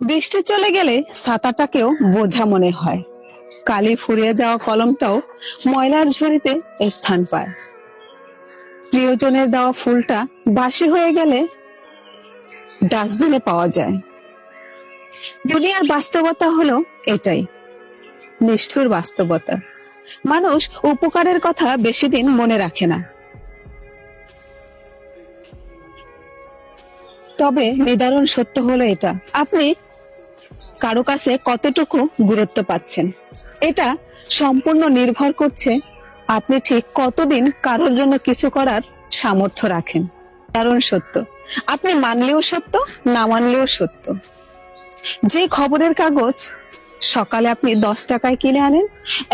বৃষ্টি চলে গেলে ছাতাটাকেও বোঝা মনে হয়। কালি ফুরিয়ে যাওয়া কলমটাও ময়লার ঝুড়িতে স্থান পায়। প্রিয়জনের দেওয়া ফুলটা বাসি হয়ে গেলে ডাস্টবিনে পাওয়া যায়। দুনিয়ার বাস্তবতা হলো এটাই। নিষ্ঠুর বাস্তবতা। মানুষ উপকারের কথা বেশি দিন মনে রাখে না। তবে নিদারুণ সত্য হলো এটা। আপনি কারও কাছে কতটুকু গুরুত্ব পাচ্ছেন? এটা সম্পূর্ণ নির্ভর করছে আপনি ঠিক কতদিন কারোর জন্য কিছু করার সামর্থ্য রাখেন। কারণ সত্য, আপনি মানলেও সত্য, না মানলেও সত্য। যে খবরের কাগজ সকালে আপনি দশ টাকায় কিনে আনেন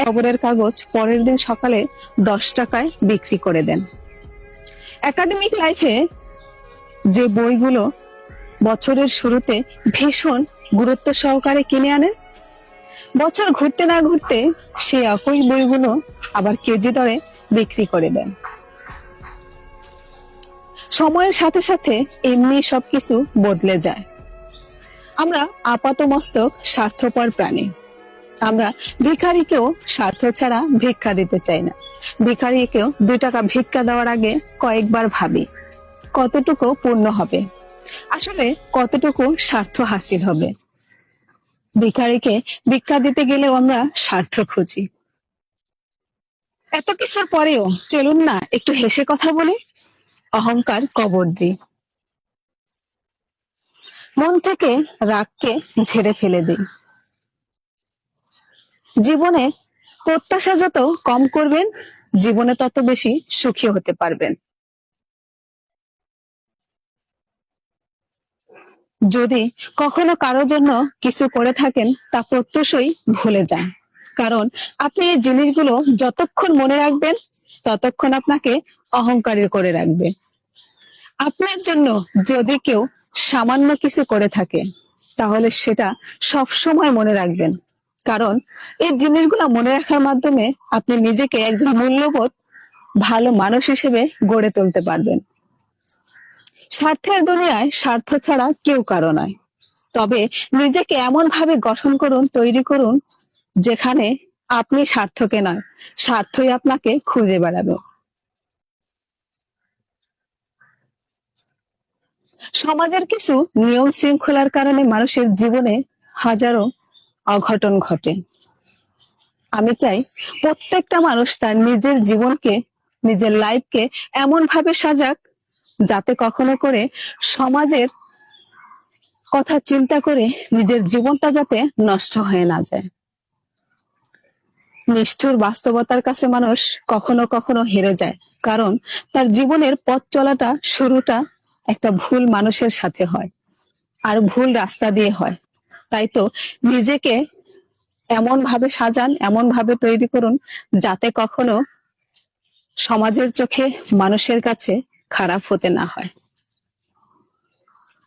খবরের কাগজ পরের দিন সকালে দশ টাকায় বিক্রি করে দেন। একাডেমিক লাইফে যে বইগুলো বছরের শুরুতে ভীষণ গুরুত্ব সহকারে কিনে আনেন বছর ঘুরতে না ঘুরতে সেই একই বইগুলো আবার কেজি দরে বিক্রি করে দেন। সময়ের সাথে সাথে এমনি সবকিছু বদলে যায়। আমরা আপাত মস্তক স্বার্থপর প্রাণী। আমরা ভিখারিকেও স্বার্থ ছাড়া ভিক্ষা দিতে চাই না। ভিখারিকেও দুই টাকা ভিক্ষা দেওয়ার আগে কয়েকবার ভাবি, কতটুকু পূর্ণ হবে? আসলে কতটুকু স্বার্থ হাসিল হবে? ভিখারিকে ভিক্ষা দিতে গেলেও আমরা স্বার্থ খুঁজি। এত কিছুর পরেও চলুন না, একটু হেসে কথা বলি। অহংকার কবর দিই। মন থেকে রাগকে ঝেড়ে ফেলে দিই। জীবনে প্রত্যাশা যত কম করবেন, জীবনে তত বেশি সুখী হতে পারবেন। যদি কখনো কারোর জন্য কিছু করে থাকেন, তা প্রত্যুষই ভুলে যান। কারণ আপনি এই জিনিসগুলো যতক্ষণ মনে রাখবেন, ততক্ষণ আপনাকে অহংকারী করে রাখবে। আপনার জন্য যদি কেউ সামান্য কিছু করে থাকে, তাহলে সেটা সব সময় মনে রাখবেন। কারণ এই জিনিসগুলো মনে রাখার মাধ্যমে আপনি নিজেকে একজন মূল্যবোধ, ভালো মানুষ হিসেবে গড়ে তুলতে পারবেন। স্বার্থের দুনিয়ায় স্বার্থ ছাড়া কেউ কারও নয়। তবে নিজেকে এমন ভাবে গঠন করুন, তৈরি করুন, যেখানে আপনি স্বার্থকে নয় স্বার্থই আপনাকে খুঁজে বেড়াবে। সমাজের কিছু নিয়ম শৃঙ্খলার কারণে মানুষের জীবনে হাজারো অঘটন ঘটে। আমি চাই প্রত্যেকটা মানুষ তার নিজের জীবনকে, নিজের লাইফকে এমন ভাবে সাজাক যাতে কখনো করে সমাজের কথা চিন্তা করে নিজের জীবনটা যাতে নষ্ট হয়ে না যায়। নিষ্ঠুর বাস্তবতার কাছে মানুষ কখনো কখনো হেরে যায়, কারণ তার জীবনের পথ চলাটা, শুরুটা একটা ভুল মানুষের সাথে হয় আর ভুল রাস্তা দিয়ে হয়। তাই তো নিজেকে এমন ভাবে সাজান এমন ভাবে তৈরি করুন যাতে কখনো সমাজের চোখে মানুষের কাছে খারাপ হতে না হয়।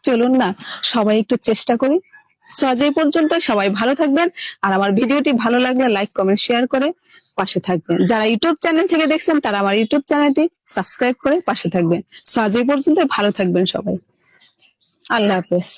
চলুন না, সবাই একটু চেষ্টা করি। সো আজ এই পর্যন্ত সবাই ভালো থাকবেন। আর আমার ভিডিওটি ভালো লাগলে লাইক, কমেন্ট, শেয়ার করে পাশে থাকবেন। যারা ইউটিউব চ্যানেল থেকে দেখছেন, তারা আমার ইউটিউব চ্যানেলটি সাবস্ক্রাইব করে পাশে থাকবেন। সো আজ এই পর্যন্ত ভালো থাকবেন সবাই। আল্লাহ হাফেজ।